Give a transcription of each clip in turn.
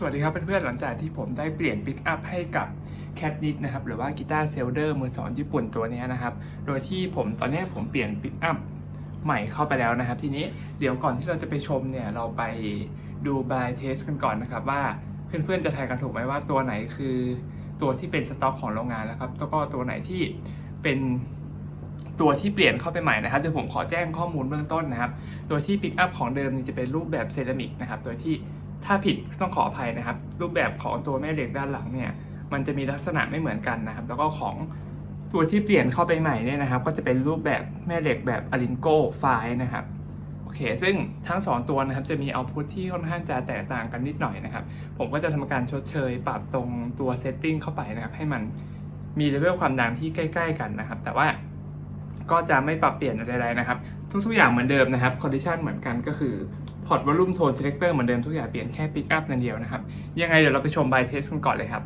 สวัสดีครับเพื่อนๆ หลังจากที่ผมได้เปลี่ยนปิกอัพให้กับแคทนิดนะครับหรือว่ากีตาร์เซลเดอร์มือสอนญี่ปุ่นตัวนี้นะครับ โดยที่ผมตอนนี้ผมเปลี่ยนปิกอัพใหม่เข้าไปแล้วนะครับ ทีนี้เดี๋ยวก่อนที่เราจะไปชมเนี่ยเราไปดูบายเทสกันก่อนนะครับ ว่าเพื่อนๆ จะทายกันถูกไหมว่าตัวไหนคือตัวที่เป็นสต็อกของโรงงานแล้วครับแล้วก็ตัวไหนที่เป็นตัวที่เปลี่ยนเข้าไปใหม่นะครับเดี๋ยวผมขอแจ้งข้อมูลเบื้องต้นนะครับโดยที่ปิกอัพของเดิมนี่จะเป็นรูปแบบเซรามิกนะครับโดยที่ ถ้าผิดต้องขออภัยนะครับ รูปแบบของตัวแม่เหล็กด้านหลังเนี่ยมันจะมีลักษณะไม่เหมือนกันนะครับ แล้วก็ของตัวที่เปลี่ยนเข้าไปใหม่เนี่ยนะครับ ก็จะเป็นรูปแบบแม่เหล็กแบบอลินโกไฟนะครับโอเค ซึ่งทั้ง 2 ตัวนะครับจะมีเอาพุทที่ค่อนข้างจะแตกต่างกันนิดหน่อยนะครับ ผมก็จะทำการชดเชยปรับตรงตัวเซตติ้งเข้าไปนะครับ ให้มันมีเลเวลความดังที่ใกล้ ๆ กันนะครับ แต่ว่าก็จะไม่ปรับเปลี่ยนอะไรๆนะครับ ทุกๆอย่างเหมือนเดิมนะครับคอนดิชันเหมือนกันก็คือ พอร์ตวอลลุ่มโทนเซเลคเตอร์เหมือนเดิมทุกอย่างเปลี่ยนแค่ปิกอัพนั่นเดียวนะครับ ยังไงเดี๋ยวเราไปชมบายเทสกันก่อนเลยครับ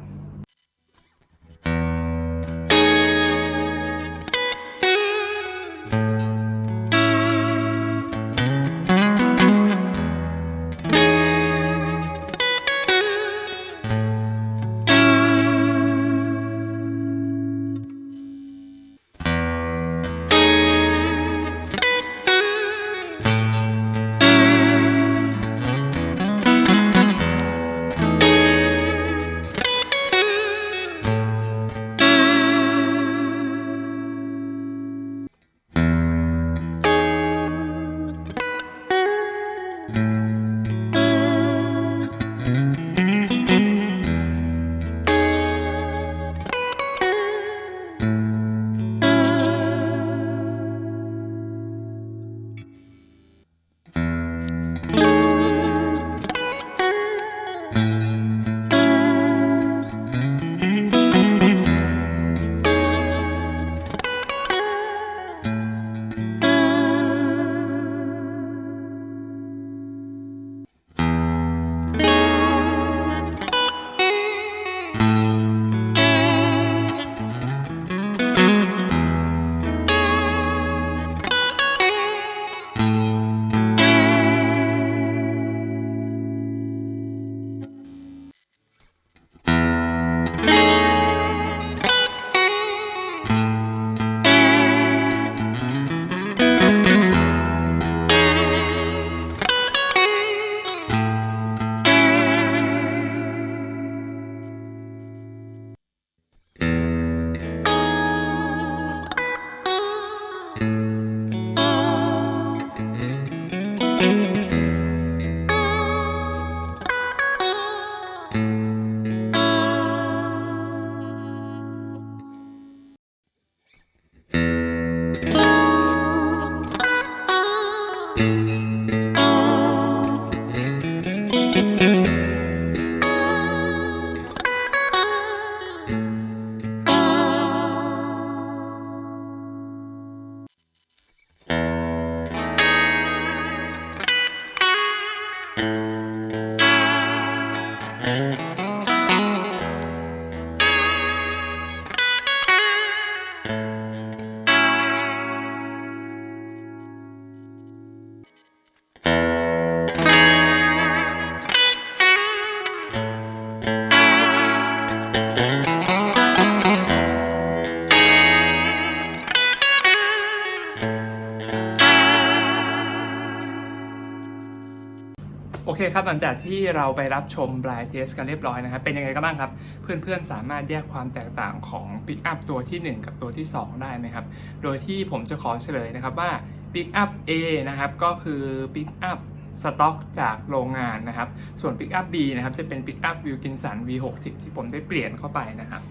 ครับหลังจากที่เราไปรับชมบลายเทสกันเรียบร้อยนะครับเป็นยังไงกันบ้างครับ เพื่อนๆสามารถแยกความแตกต่างของปิกอัพตัวที่ 1 กับตัวที่ 2 ได้ไหมครับ โดยที่ผมจะขอเฉลยนะครับว่าปิกอัพ A นะครับก็คือปิกอัพสต็อกจากโรงงานนะครับ ส่วนปิกอัพ B นะครับจะเป็นปิกอัพวิวกินสัน V60 ที่ผมได้เปลี่ยนเข้าไปนะครับ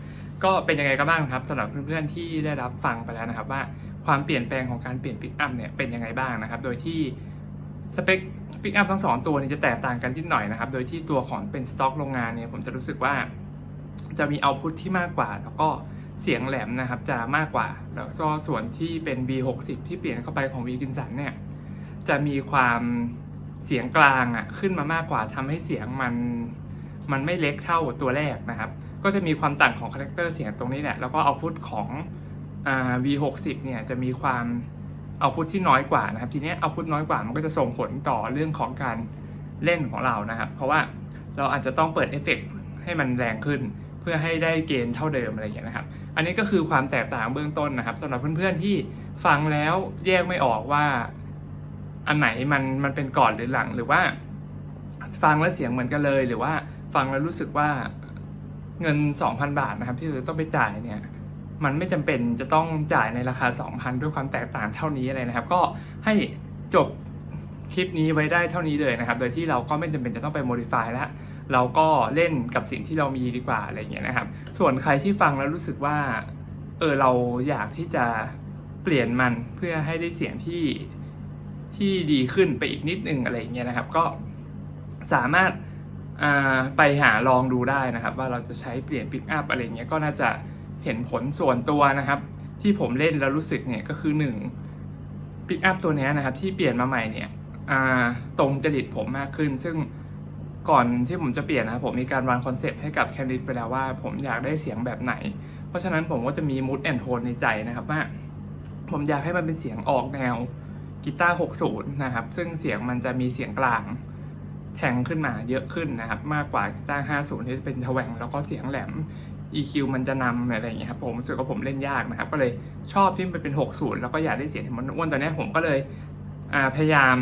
ก็เป็นยังไงกันบ้างครับสำหรับเพื่อนๆที่ได้รับฟังไปแล้วนะครับว่าความเปลี่ยนแปลงของการเปลี่ยนปิกอัพเนี่ยเป็นยังไงบ้างนะครับ โดยที่ สเปคปิกอัพทั้งสองตัวนี้จะแตกต่างกันนิดหน่อยนะครับ โดยที่ตัวของเป็นสต็อกโรงงานเนี่ยผมจะรู้สึกว่าจะมีเอาพุทที่มากกว่า แล้วก็เสียงแหลมนะครับจะมากกว่า แล้วก็ส่วนที่เป็น V60 ที่เปลี่ยนเข้าไปของ v ีกินสันเนี่ยจะมีความเสียงกลางอะขึ้นมามากกว่าทำให้เสียงมันมันไม่เล็กเท่าตัวแรกนะครับ ก็จะมีความต่างของคาแรคเตอร์เสียงตรงนี้แหละแล้วก็เอาพุทของอ่า V60 เนี่ยจะมีความ เอาพุทที่น้อยกว่านะครับ ทีนี้เอาพุทน้อยกว่ามันก็จะส่งผลต่อเรื่องของการเล่นของเรานะครับ เพราะว่าเราอาจจะต้องเปิดเอฟเฟกต์ให้มันแรงขึ้น เพื่อให้ได้เกณฑ์เท่าเดิมอะไรอย่างเงี้นะครับ อันนี้ก็คือความแตกต่างเบื้องต้นนะครับสำหรับเพื่อนๆที่ฟังแล้วแยกไม่ออกว่า อันไหนมันมันเป็นก่อนหรือหลังหรือว่า ฟังแล้วเสียงเหมือนกันเลย หรือว่าฟังแล้วรู้สึกว่าเงิน 2,000 บาทนะครับ ที่เราต้องไปจ่ายเนี่ย มันไม่จำเป็นจะต้องจ่ายในราคา 2,000 ด้วยความแตกต่างเท่านี้อะไรนะครับ ก็ให้จบคลิปนี้ไว้ได้เท่านี้เลยนะครับ โดยที่เราก็ไม่จำเป็นจะต้องไป modify แล้วเราก็เล่นกับสิ่งที่เรามีดีกว่าอะไรอย่างเงี้ยนะครับ ส่วนใครที่ฟังแล้วรู้สึกว่า เออเราอยากที่จะเปลี่ยนมันเพื่อให้ได้เสียงที่ที่ดีขึ้นไปอีกนิดนึงอะไรอย่างเงี้ยนะครับ ก็สามารถาไปหาลองดูได้นะครับ ว่าเราจะใช้เปลี่ยนปิกอัพอะไรเงี้ยก็น่าจะ เห็นผลส่วนตัวนะครับ ที่ผมเล่นแล้วรู้สึกเนี่ยก็คือหนึ่งปิกอัพตัวนี้นะครับที่เปลี่ยนมาใหม่เนี่ยตรงจริตผมมากขึ้น ซึ่งก่อนที่ผมจะเปลี่ยนนะครับผมมีการวางคอนเซปต์ให้กับแคนดิดไปแล้วว่าผมอยากได้เสียงแบบไหน เพราะฉะนั้นผมก็จะมีมูดแอนโทนในใจนะครับว่าผมอยากให้มันเป็นเสียงออกแนวกีตาร์60 นะครับ ซึ่งเสียงมันจะมีเสียงกลางแทงขึ้นมาเยอะขึ้นนะครับ มากกว่ากีตาร์50 ที่เป็นแหวงแล้วก็เสียงแหลม EQ มันจะนำอะไรอย่างเงี้ยครับผมรู้สึกว่าผมเล่นยากนะครับ ก็เลยชอบที่มันเป็น 60 แล้วก็อยากได้เสียงที่มันอ้วนตอนนี้ผมก็เลยพยายาม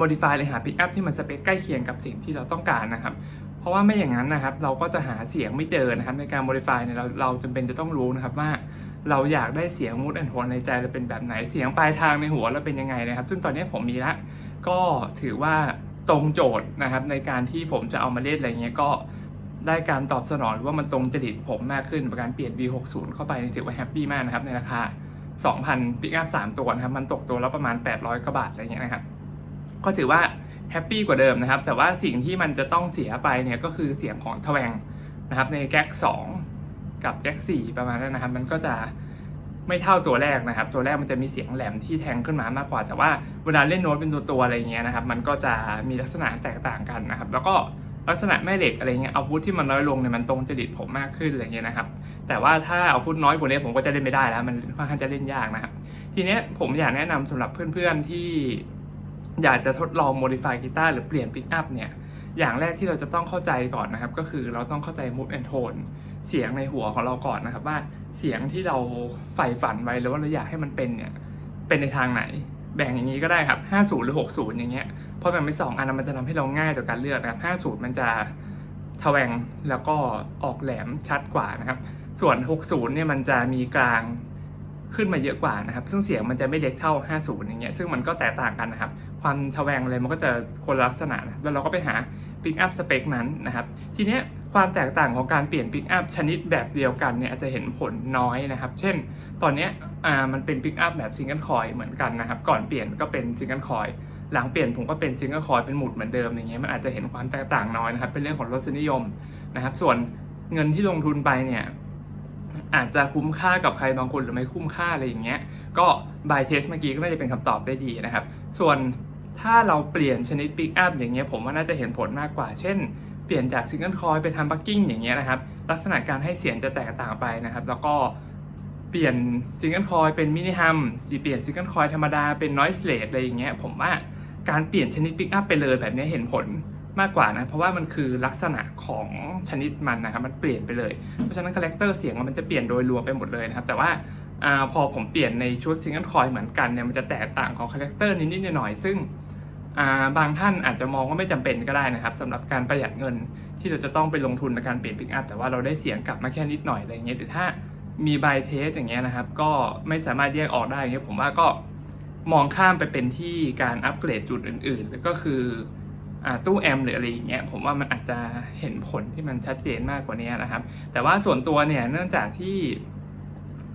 modify เลยหา pick up ที่มันสเปคใกล้เคียงกับสิ่งที่เราต้องการนะครับ เพราะว่าไม่อย่างนั้นนะครับ เราก็จะหาเสียงไม่เจอนะครับ ในการ modify เนี่ยเราเราจำเป็นจะต้องรู้นะครับว่าเราอยากได้เสียง mood and tone ในใจเราเป็นแบบไหนเสียงปลายทางในหัวเราเป็นยังไงนะครับ ซึ่งตอนนี้ผมมีละก็ถือว่าตรงโจทย์นะครับในการที่ผมจะเอามาเล่นอะไรเงี้ยก็ ได้การตอบสนองหรือว่ามันตรงจริตผมมากขึ้นกับการเปลี่ยน V60 เข้าไปถือว่าแฮปปี้มากนะครับ ในราคา 2,000 pick up 3ตัวนะครับ มันตกตัวและประมาณ 800กว่าบาทอะไรเงี้ยนะครับ ก็ถือว่าแฮปปี้กว่าเดิมนะครับ แต่ว่าสิ่งที่มันจะต้องเสียไปเนี่ยก็คือเสียงของทแวงนะครับ ในแก๊ก2กับแก๊ก4ประมาณนั้นนะครับ มันก็จะไม่เท่าตัวแรกนะครับ ตัวแรกมันจะมีเสียงแหลมที่แทงขึ้นมามากกว่า แต่ว่าเวลาเล่นโน้ตเป็นตัวตัวๆอะไรเงี้ยนะครับ มันก็จะมีลักษณะแตกต่างกันนะครับ แล้วก็ ลักษณะแม่เหล็กอะไรเงี้ยเอาพุทที่มันน้อยลงเนี่ยมันตรงจริตผมมากขึ้นอะไรเงี้ยนะครับ แต่ว่าถ้าเอาพุทน้อยกว่านี้ผมก็จะเล่นไม่ได้แล้ว มันค่อนข้างจะเล่นยากนะครับ ทีเนี้ยผมอยากแนะนำสำหรับเพื่อนๆที่อยากจะทดลอง modify กีตาร์หรือเปลี่ยน pick up เนี่ยอย่างแรกที่เราจะต้องเข้าใจก่อนนะครับ ก็คือเราต้องเข้าใจ mood and tone เสียงในหัวของเราก่อนนะครับ ว่าเสียงที่เราใฝ่ฝันไว้หรือว่าเราอยากให้มันเป็นเนี่ยเป็นในทางไหน แบ่งอย่างนี้ก็ได้ครับ 50 หรือ 60 อย่างเงี้ย พราะแบ่งเป็นสองอันมันจะทำให้เราง่ายต่อการเลือกนะครับ50มันจะทแวงแล้วก็ออกแหลมชัดกว่านะครับ ส่วน 60 เนี่ยมันจะมีกลางขึ้นมาเยอะกว่านะครับ ซึ่งเสียงมันจะไม่เล็กเท่า 50 อย่างเงี้ย ซึ่งมันก็แตกต่างกันนะครับ ความทแวงอะไรมันก็จะคนลักษณะนะแล้วเราก็ไปหา Pick Up สเปคนั้นนะครับ ทีเนี้ยความแตกต่างของการเปลี่ยน Pick Up ชนิดแบบเดียวกันเนี่ยอาจจะเห็นผลน้อยนะครับ เช่น ตอนเนี้ยมันเป็น Pick Up แบบ Single Coil เหมือนกันนะครับ ก่อนเปลี่ยนก็เป็น Single Coil หลังเปลี่ยนผมก็เป็น Single Coil เป็นหมุดเหมือนเดิมอย่างเงี้ยมันอาจจะเห็นความแตกต่างน้อยนะครับ เป็นเรื่องของรสนิยมนะครับ ส่วนเงินที่ลงทุนไปเนี่ยอาจจะคุ้มค่ากับใครบางคนหรือไม่คุ้มค่าอะไรอย่างเงี้ย ก็ by test เมื่อกี้ก็น่าจะเป็นคำตอบได้ดีนะครับ ส่วนถ้าเราเปลี่ยนชนิด pick up อย่างเงี้ยผมว่าน่าจะเห็นผลมากกว่า เช่น เปลี่ยนจาก single coil เป็น humbucking อย่างเงี้ยนะครับ ลักษณะการให้เสียงจะแตกต่างไปนะครับ แล้วก็เปลี่ยน single coil เป็น mini hum สีเปลี่ยน single coil ธรรมดาเป็น noise rate อะไรอย่างเงี้ยผมว่า การเปลี่ยนชนิด pick up ไปเลยแบบนี้เห็นผลมากกว่านะ เพราะว่ามันคือลักษณะของชนิดมันนะครับ มันเปลี่ยนไปเลย เพราะฉะนั้นคาแรคเตอร์เสียงมันจะเปลี่ยนโดยรวมไปหมดเลยนะครับ แต่ว่าอพอผมเปลี่ยนในชุดซิงเกิลคอยเหมือนกันเนี่ยมันจะแตกต่างของคาแรคเตอร์นิดๆหน่อยๆซึ่งาบางท่านอาจจะมองว่าไม่จำเป็นก็ได้นะครับสำหรับการประหยัดเงินที่เราจะต้องไปลงทุนในการเปลี่ยนปิกอัพแต่ว่าเราได้เสียงกลับมาแค่นิดหน่อยอะไรอย่างเงี้ยหรือถ้ามีบายเทสอย่างเงี้ยนะครับ ก็ไม่สามารถแยกออกได้อย่างเงี้ยผมว่าก็ มองข้ามไปเป็นที่การอัปเกรดจุดอื่นๆหรือก็คืออตู้แอมหรืออะไรอย่างเงี้ยผมว่ามันอาจจะเห็นผลที่มันชัดเจนมากกว่านี้นะครับ แต่ว่าส่วนตัวเนี่ยเนื่องจากที่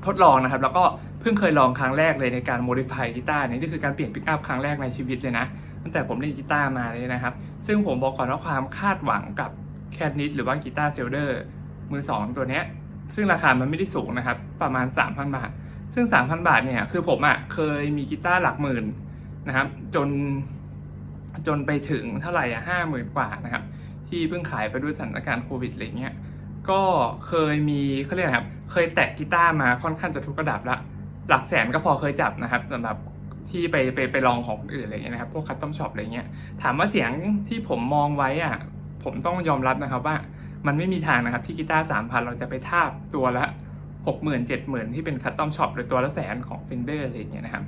ทดลองนะครับ แล้วก็เพิ่งเคยลองครั้งแรกเลยในการ modify กีตาร์เนี่ยนี่คือการเปลี่ยนปิกอัพครั้งแรกในชีวิตเลยนะตั้งแต่ผมเล่นกีตาร์มาเลยนะครับ ซึ่งผมบอกก่อนว่าความคาดหวังกับแคดนิดหรือว่ากีตาร์เซลเดอร์มือสองตัวเนี้ยซึ่งราคามันไม่ได้สูงนะครับ ประมาณ 3,000 บาท ซึ่ง 3,000 บาทเนี่ยคือผมอะ่ะเคยมีกีตาร์หลักหมื่นนะครับ จนจนไปถึงเท่าไหร่อะห้าหมื่นกว่านะครับ ที่เพิ่งขายไปด้วยสถานการณ์โควิดอะไรเงี้ยก็เคยมีเขาเรียกอะครับ เคยแตะกีตาร์มาค่อนข้างจะทุกระดับละหลักแสนก็พอเคยจับนะครับสำหรับที่ไปไปไปลองของคนอื่นอะไรเงี้ยนะครับ พวกคัสตอมช็อปอะไรเงี้ยถามว่าเสียงที่ผมมองไว้อะผผมต้องยอมรับนะครับว่ามันไม่มีทางนะครับที่กีตาร์สามพันเราจะไปทาบตัวละ หกหมื่นเจ็ดหมื่นที่เป็นคัสตอมช็อปหรือตัวละแสนของ Fender อะไรอย่างเงี้ยนะครับ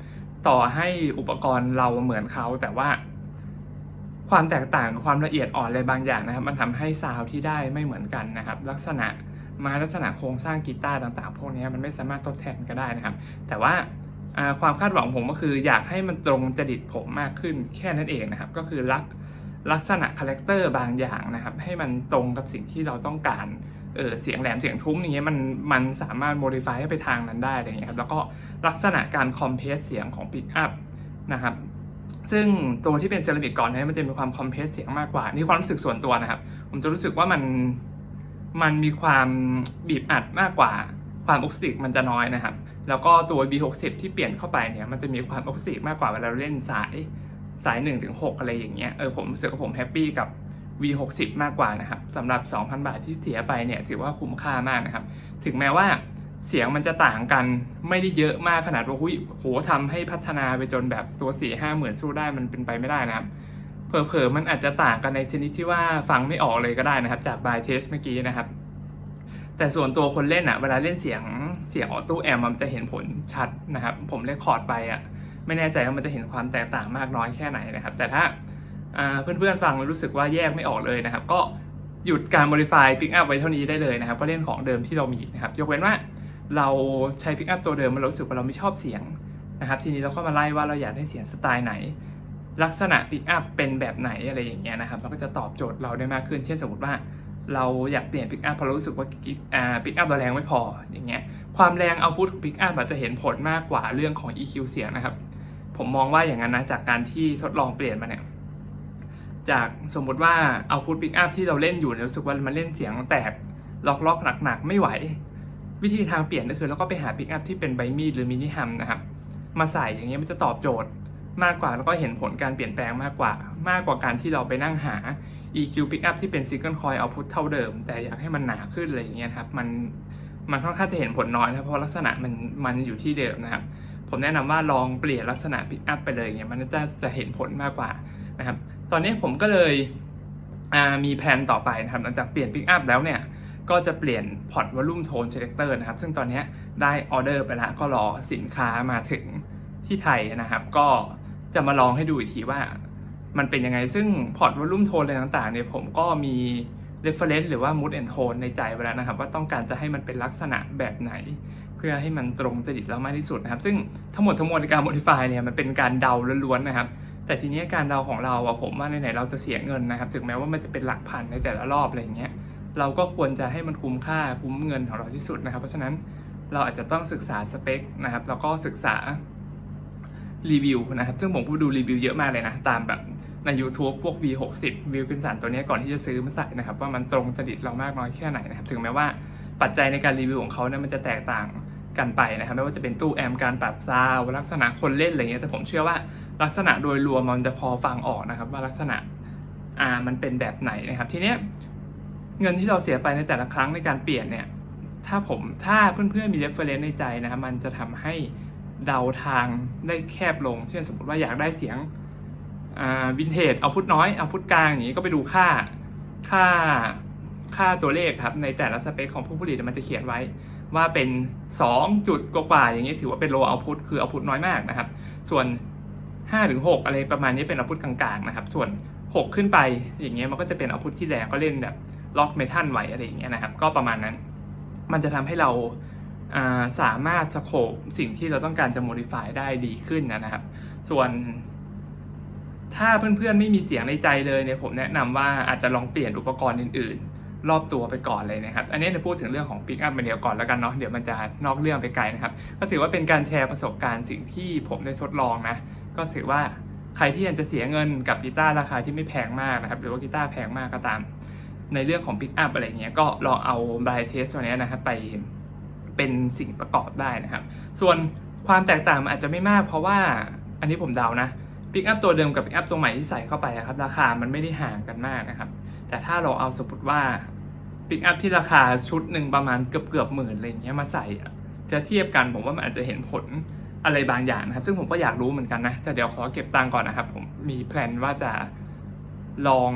ต่อให้อุปกรณ์เราเหมือนเขาแต่ว่า ความแตกต่างความละเอียดอ่อนอะไรบางอย่างนะครับ มันทำให้ซาวที่ได้ไม่เหมือนกันนะครับ ลักษณะไมาลักษณะโครงสร้างกีตาร์ต่างๆ พวกนี้มันไม่สามารถทดแทนก็ได้นะครับ แต่ว่าอ่าความคาดหวังผมก็คืออยากให้มันตรงจริตผมมากขึ้นแค่นั้นเองนะครับ ก็คือลักลักษณะคาแรคเตอร์บางอย่างนะครับ ให้มันตรงกับสิ่งที่เราต้องการ เออเสียงแหลมเสียงทุ้มอย่างเงี้ยมันมันสามารถโมดิฟายให้ไปทางนั้นได้อะไรเงี้ยครับแล้วก็ลักษณะการคอมเพรสเสียงของปิกอัพนะครับซึ่งตัวที่เป็นเซรามิกก่อนเนี่ยมันจะมีความคอมเพรสเสียงมากกว่า นี่ความรู้สึกส่วนตัวนะครับ ผมจะรู้สึกว่ามันมันมีความบีบอัดมากกว่าความออกซิกมันจะน้อยนะครับ แล้วก็ตัว B60 ที่เปลี่ยนเข้าไปเนี่ยมันจะมีความออกซิกมากกว่าเวลาเล่นสายสาย1ถึง6อะไรอย่างเงี้ยเออผมรู้สึกว่าผมแฮปปี้กับ V60 มากกว่านะครับสำหรับ 2,000 บาทที่เสียไปเนี่ยถือว่าคุ้มค่ามากนะครับ ถึงแม้ว่าเสียงมันจะต่างกันไม่ได้เยอะมากขนาดว่าหุ้ยโหทำให้พัฒนาไปจนแบบตัว4 5หมื่นสู้ได้มันเป็นไปไม่ได้นะครับเผลอๆมันอาจจะต่างกันในชนิดที่ว่าฟังไม่ออกเลยก็ได้นะครับ จากบายเทสเมื่อกี้นะครับ แต่ส่วนตัวคนเล่นอะเวลาเล่นเสียงเสียงออโต้แอมมันจะเห็นผลชัดนะครับ ผมเลคคอร์ดไปอะไม่แน่ใจว่ามันจะเห็นความแตกต่างมากน้อยแค่ไหนนะครับ แต่ถ้า เพื่อนๆฟังแล้วรู้สึกว่าแยกไม่ออกเลยนะครับ ก็หยุดการ modify pick up ไว้เท่านี้ได้เลยนะครับก็เล่นของเดิมที่เรามีนะครับ ยกเว้นว่าเราใช้ pick up ตัวเดิมมันรู้สึกว่าเราไม่ชอบเสียงนะครับ ทีนี้เราก็มาไล่ว่าเราอยากได้เสียงสไตล์ไหน ลักษณะ pick up เป็นแบบไหนอะไรอย่างเงี้ยนะครับเราก็จะตอบโจทย์เราได้มากขึ้น เช่นสมมติว่าเราอยากเปลี่ยน pick up เพราะรู้สึกว่าอ่า pick up เราแรงไม่พออย่างเงี้ยความแรงเอาพุทของ pick up อาจจะเห็นผลมากกว่าเรื่องของ EQ เสียงนะครับ ผมมองว่าอย่างนั้นนะจากการที่ทดลองเปลี่ยนมาเนี่ย จากสมมติว่าเอาพุทปิกอัพที่เราเล่นอยู่เนี่ยรู้สึกว่ามันเล่นเสียงแตกล็อกล็อกหนักๆ ไม่ไหว วิธีทางเปลี่ยนก็คือเราก็ไปหาปิกอัพที่เป็นใบมีดหรือมินิฮัมนะครับ มาใส่อย่างเงี้ยมันจะตอบโจทย์มากกว่า แล้วก็เห็นผลการเปลี่ยนแปลงมากกว่า มากกว่าการที่เราไปนั่งหา EQ pickup ที่เป็น single coil output เท่าเดิม แต่อยากให้มันหนาขึ้นอะไรอย่างเงี้ยครับมันมันค่อนข้างจะเห็นผลน้อยนะเพราะลักษณะมันมันอยู่ที่เดิมนะครับ ผมแนะนำว่าลองเปลี่ยนลักษณะ pick up ไปเลยเนี่ยมันจะจะเห็นผลมากกว่านะครับ ตอนนี้ผมก็เลยมีแผนต่อไปนะครับหลังจากเปลี่ยน pick up แล้วเนี่ยก็จะเปลี่ยน port volume tone selector นะครับ ซึ่งตอนนี้ได้ออเดอร์ไปแล้วก็รอสินค้ามาถึงที่ไทยนะครับ ก็จะมาลองให้ดูอีกทีว่ามันเป็นยังไง ซึ่ง port volume tone อะไรต่างๆเนี่ยผมก็มี reference หรือว่า mood and tone ในใจไว้แล้วนะครับ ว่าต้องการจะให้มันเป็นลักษณะแบบไหน เพื่อให้มันตรงจริตเรามากที่สุดนะครับ ซึ่งทั้งหมดทั้งมวลในการ modify เนี่ยมันเป็นการเดาล้วนๆนะครับ แต่ทีนี้การเดาของเราอะผมว่าไหนๆเราจะเสียเงินนะครับ ถึงแม้ว่ามันจะเป็นหลักพันในแต่ละรอบอะไรอย่างเงี้ย เราก็ควรจะให้มันคุ้มค่าคุ้มเงินของเราที่สุดนะครับ เพราะฉะนั้นเราอาจจะต้องศึกษาสเปคนะครับ แล้วก็ศึกษารีวิวนะครับ ซึ่งผมก็ดูรีวิวเยอะมากเลยนะ ตามแบบใน YouTube พวก V60 วิวกินสันตัวนี้ก่อนที่จะซื้อมาใส่นะครับ ว่ามันตรงจริตเรามากน้อยแค่ไหนนะครับ ถึงแม้ว่าปัจจัยในการรีวิวของเขาเนี่ยมันจะแตกต่างกันไปนะครับ ไม่ว่าจะเป็นตู้แอมการปรับซาวลักษณะคนเล่นอะไรเงี้ยแต่ผมเชื่อว่า ลักษณะโดยรวมมันจะพอฟังออกนะครับ ว่าลักษณะอ่ามันเป็นแบบไหนนะครับ ทีเนี้ยเงินที่เราเสียไปในแต่ละครั้งในการเปลี่ยนเนี่ย ถ้าผมถ้าเพื่อนๆมี reference ในใจนะครับ มันจะทำให้เดาทางได้แคบลง เช่นสมมติว่าอยากได้เสียงวินเทจเอาพุทน้อยเอาพุทกลางอย่างนี้ก็ไปดูค่าค่าค่าตัวเลขครับ ในแต่ละสเปคของผู้ผลิตมันจะเขียนไว้ว่าเป็น 2 จุดกว่าอย่างนี้ถือว่าเป็น low output คือ output น้อยมากนะครับ ส่วน 5ถึง6อะไรประมาณนี้เป็น output กลางๆนะครับ ส่วน 6 ขึ้นไปอย่างเงี้ยมันก็จะเป็น output ที่แรงก็เล่นแบบล็อกเมทัลไว้อะไรอย่างเงี้ยนะครับ ก็ประมาณนั้น มันจะทำให้เราสามารถสโคปสิ่งที่เราต้องการจะ modify ได้ดีขึ้นนะครับ ส่วนถ้าเพื่อนๆไม่มีเสียงในใจเลยเนี่ยผมแนะนำว่าอาจจะลองเปลี่ยนอุปกรณ์อื่นๆ รอบตัวไปก่อนเลยนะครับ อันนี้จะพูดถึงเรื่องของ Pick Up ไปเดียวก่อนแล้วกันเนาะเดี๋ยวมันจะนอกเรื่องไปไกลนะครับ ก็ถือว่าเป็นการแชร์ประสบการณ์สิ่งที่ผมได้ทดลองนะ ก็ถือว่าใครที่ยังจะเสียเงินกับกีตาร์ราคาที่ไม่แพงมากนะครับ หรือว่ากีตาร์แพงมากก็ตาม ในเรื่องของ Pick Up อะไรเงี้ยก็ลองเอา Blind Test ตัวนี้นะครับไปเป็นสิ่งประกอบได้นะครับ ส่วนความแตกต่างอาจจะไม่มาก เพราะว่าอันนี้ผมเดานะปิกอัพตัวเดิมกับปิกอัพตัวใหม่ที่ใส่เข้าไปอะครับราคามันไม่ได้ห่างกันมากนะครับ แต่ถ้าเราเอาสมมติว่าปิกอัพที่ราคาชุดหนึ่งประมาณเกือบเกือบหมื่นอะไรเงี้ยมาใส่จะเทียบกันผมว่ามันอาจจะเห็นผล อะไรบางอย่างนะครับ ซึ่งผมก็อยากรู้เหมือนกันนะแต่เดี๋ยวขอเก็บตังค์ก่อนนะครับผมมีแพลนว่าจะลอง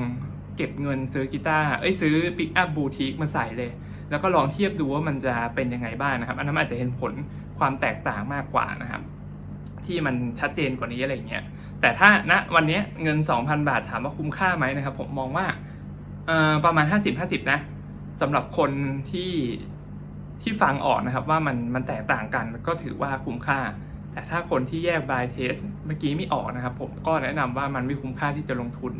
เก็บเงินซื้อกีตาร์เอ้ยซื้อปิกอัพบูทิกมาใส่เลย แล้วก็ลองเทียบดูว่ามันจะเป็นยังไงบ้างนะครับ อันนั้นอาจจะเห็นผลความแตกต่างมากกว่านะครับ ที่มันชัดเจนกว่านี้อะไรเงี้ยแต่ถ้าณวันนี้เงิน 2,000 บาทถามว่าคุ้มค่าไหมนะครับ ผมมองว่าประมาณ 50-50 นะสำหรับคนที่ที่ฟังออกนะครับว่ามันมันแตกต่างกันก็ถือว่าคุ้มค่า แต่ถ้าคนที่แยก by test เมื่อกี้ไม่ออกนะครับ ผมก็แนะนำว่ามันไม่คุ้มค่าที่จะลงทุน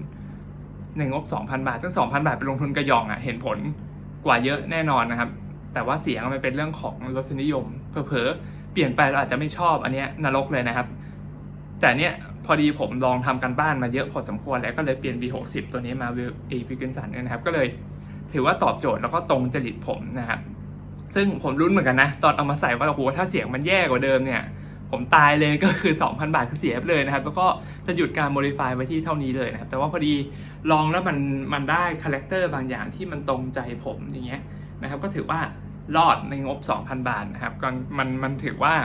ในงบ 2,000 บาท ซึ่ง 2,000 บาทไปลงทุนกระยองอะ่ะ เห็นผลกว่าเยอะแน่นอนนะครับ แต่ว่าเสียงมันเป็นเรื่องของรสนิยม เผลอๆ เปลี่ยนไปเราอาจจะไม่ชอบอันเนี้ยนรกเลยนะครับ แต่เนี้ยพอดีผมลองทำกันบ้านมาเยอะพอสมควรแล้วก็เลยเปลี่ยน B60 ตัวนี้มา A p i g i n s o n เนี่ยนะครับ ก็เลยถือว่าตอบโจทย์แล้วก็ตรงจริตผมนะครับ ซึ่งผมรุ้นเหมือนกันนะ ตอนเอามาใส่ว่าโอ้โหถ้าเสียงมันแย่กว่าเดิมเนี่ย ผมตายเลยก็คือ 2,000 บาทคือเสียไปเลยนะครับ แล้วก็จะหยุดการ modify ไว้ที่เท่านี้เลยนะครับ แต่ว่าพอดีลองแล้วมันมันได้คาแรคเตอร์บางอย่างที่มันตรงใจผมอย่างเงี้ยนะครับ ก็ถือว่ารอดในงบ 2,000 บาทนะครับมันมันถือว่า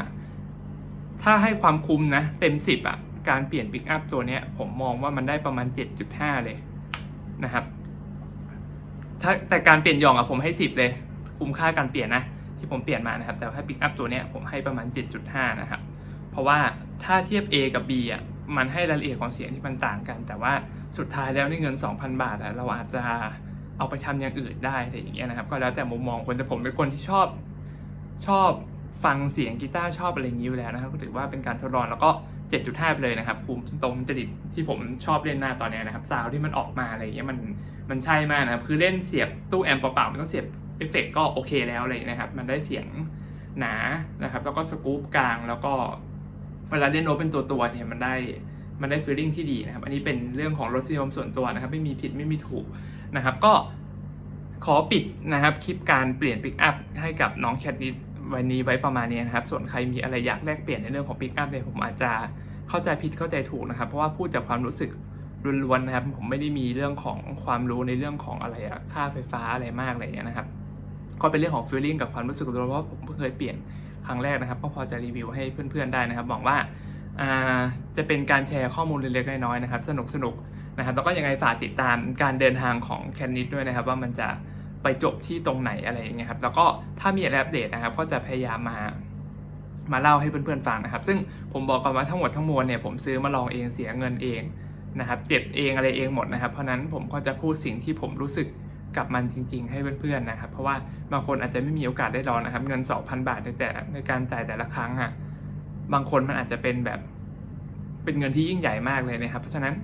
ถ้าให้ความคุ้มนะ เต็ม 10อะการเปลี่ยนปิกอัพตัวเนี้ยผมมองว่ามันได้ประมาณ 7.5 เลยนะครับถ้าแต่การเปลี่ยนหยองอะผมให้ 10 เลย คุ้มค่าการเปลี่ยนนะ ที่ผมเปลี่ยนมานะครับ แต่ถ้าปิกอัพตัวเนี้ยผมให้ประมาณ 7.5 นะครับ ราะว่าถ้าเทียบ A กับ B อะมันให้รายละเอียดของเสียงที่มันต่างกัน แต่ว่าสุดท้ายแล้วในเงิน 2,000 บาทอะเราอาจจะเอาไปทำอย่างอื่นได้อะไรอย่างเงี้ยนะครับก็แล้วแต่มุมมองคนแต่ผมเป็นคนที่ชอบชอบฟังเสียงกีตาร์ชอบอะไรอย่างนี้อยู่แล้วนะครับก็ถือว่าเป็นการทดลองแล้วก็ 7.5 ไปเลยนะครับภูมิตรงจริตที่ผมชอบเล่นหน้าตอนนี้นะครับซาวด์ที่มันออกมาอะไรอย่างเงี้ยมันมันใช่มากนะครับคือเล่นเสียบตู้แอมป์เปล่าๆไม่ต้องเสียบเอฟเฟกต์ก็โอเคแล้วเลยนะครับ มันได้เสียงหนานะครับ แล้วก็สกู๊ปกลางแล้วก็ เวลาเล่นโน้ตเป็นตัวตัวๆเนี่ยมันได้มันได้ฟีลลิ่งที่ดีนะครับ อันนี้เป็นเรื่องของรสนิยมส่วนตัวนะครับ ไม่มีผิดไม่มีถูกนะครับ ก็ขอปิดนะครับ คลิปการเปลี่ยนปิกอัพให้กับน้องแคทนิดวันนี้ไว้ประมาณนี้นะครับ ส่วนใครมีอะไรอยากแลกเปลี่ยนในเรื่องของปิกอัพเนี่ยผมอาจจะเข้าใจผิดเข้าใจถูกนะครับ เพราะว่าพูดจากความรู้สึกล้วนๆนะครับ ผมไม่ได้มีเรื่องของความรู้ในเรื่องของอะไรอะค่าไฟฟ้าอะไรมากอะไรอย่างเงี้ยนะครับ ก็เป็นเรื่องของฟีลลิ่งกับความรู้สึกล้วนเพราะผมเพิ่งเคยเปลี่ยน ครั้งแรกนะครับก็พอจะรีวิวให้เพื่อนๆได้นะครับหวังว่าาจะเป็นการแชร์ข้อมูลเล็กๆน้อยๆนะครับ สนุกสนุกๆนะครับแล้วก็ยังไงฝากติดตามการเดินทางของแคนนิดด้วยนะครับ ว่ามันจะไปจบที่ตรงไหนอะไรอย่างเงี้ยครับแล้วก็ถ้ามีอะไรอัปเดตนะครับ ก็จะพยายามมามาเล่าให้เพื่อนๆฟังนะครับ ซึ่งผมบอกก่อนว่าทั้งหมดทั้งมวลเนี่ยผมซื้อมาลองเองเสียเงินเองนะครับ เจ็บเองอะไรเองหมดนะครับ เพราะนั้นผมก็จะพูดสิ่งที่ผมรู้สึก กับมันจริง ๆ ให้เพื่อนๆนะครับ เพราะว่าบางคนอาจจะไม่มีโอกาสได้ลองนะครับ เงิน 2,000 บาทในแต่ในการจ่ายแต่ละครั้งอะบางคนมันอาจจะเป็นแบบ เป็นเงินที่ยิ่งใหญ่มากเลยนะครับ เพราะฉะนั้น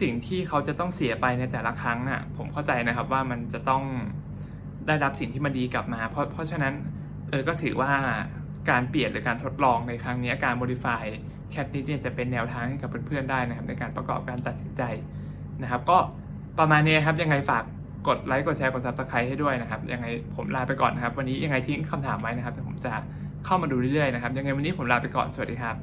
สิ่งที่เขาจะต้องเสียไปในแต่ละครั้งอะ ผมเข้าใจนะครับว่ามันจะต้องได้รับสิ่งที่มันดีกลับมา เพราะเพราะฉะนั้นเออก็ถือว่าการเปลี่ยนหรือการทดลองในครั้งนี้การ modify แคทนี้เนี่ยจะเป็นแนวทางให้กับเพื่อนๆได้นะครับ ในการประกอบการตัดสินใจนะครับ ก็ประมาณนี้ครับยังไงฝาก กดไลค์กดแชร์กดซับสไครต์ให้ด้วยนะครับยังไงผมลาไปก่อนนะครับ วันนี้ยังไงทิ้งคำถามไว้นะครับแต่ผมจะเข้ามาดูเรื่อยๆนะครับยังไงวันนี้ผมลาไปก่อนสวัสดีครับ